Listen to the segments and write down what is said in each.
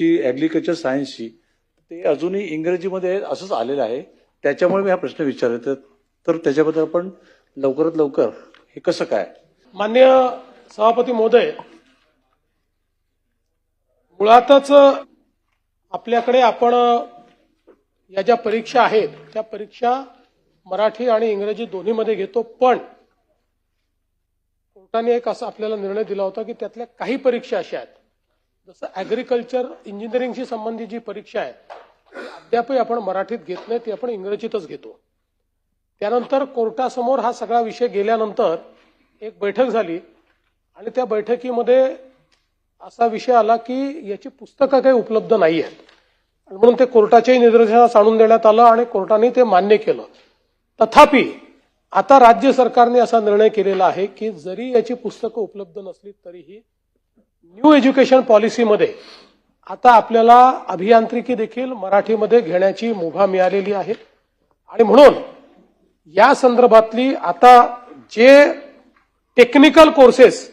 ची ॲग्रिकल्चर सायन्सची ते अजूनही इंग्रजीमध्ये असंच आलेलं आहे. त्याच्यामुळे मी हा प्रश्न विचारतो तर त्याच्याबद्दल आपण लवकरात लवकर हे कसं काय? मान्य सभापती महोदय मुळातच आपल्याकडे आपण या ज्या परीक्षा आहेत त्या परीक्षा मराठी आणि इंग्रजी दोन्हीमध्ये घेतो पण कोर्टाने एक असा आपल्याला निर्णय दिला होता की त्यातल्या काही परीक्षा अशा आहेत जसं ॲग्रिकल्चर इंजिनिअरिंगशी संबंधित जी परीक्षा आहे अद्यापही आपण मराठीत घेत नाही ती आपण इंग्रजीतच घेतो. त्यानंतर कोर्टासमोर हा सगळा विषय गेल्यानंतर एक बैठक झाली आणि त्या बैठकीमध्ये असा विषय आला की याची पुस्तकं काही उपलब्ध नाही आहेत आणि म्हणून ते कोर्टाच्याही निदर्शनास आणून देण्यात आलं आणि कोर्टाने ते मान्य केलं. तथापि आता राज्य सरकारने असा निर्णय केलेला आहे की जरी याची पुस्तकं उपलब्ध नसली तरीही न्यू एज्युकेशन पॉलिसीमध्ये आता आपल्याला अभियांत्रिकी देखील मराठीमध्ये घेण्याची मुभा मिळालेली आहे. आणि म्हणून या संदर्भातली आता जे टेक्निकल कोर्सेस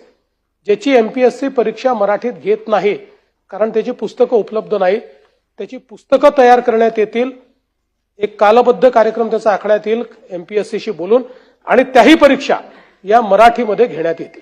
ज्याची एमपीएससी परीक्षा मराठीत घेत नाही कारण त्याची पुस्तकं उपलब्ध नाही त्याची पुस्तकं तयार करण्यात येतील एक कालबद्ध कार्यक्रम त्याचा आखण्यात येईल एमपीएससीशी बोलून आणि त्याही परीक्षा या मराठीमध्ये घेण्यात येतील.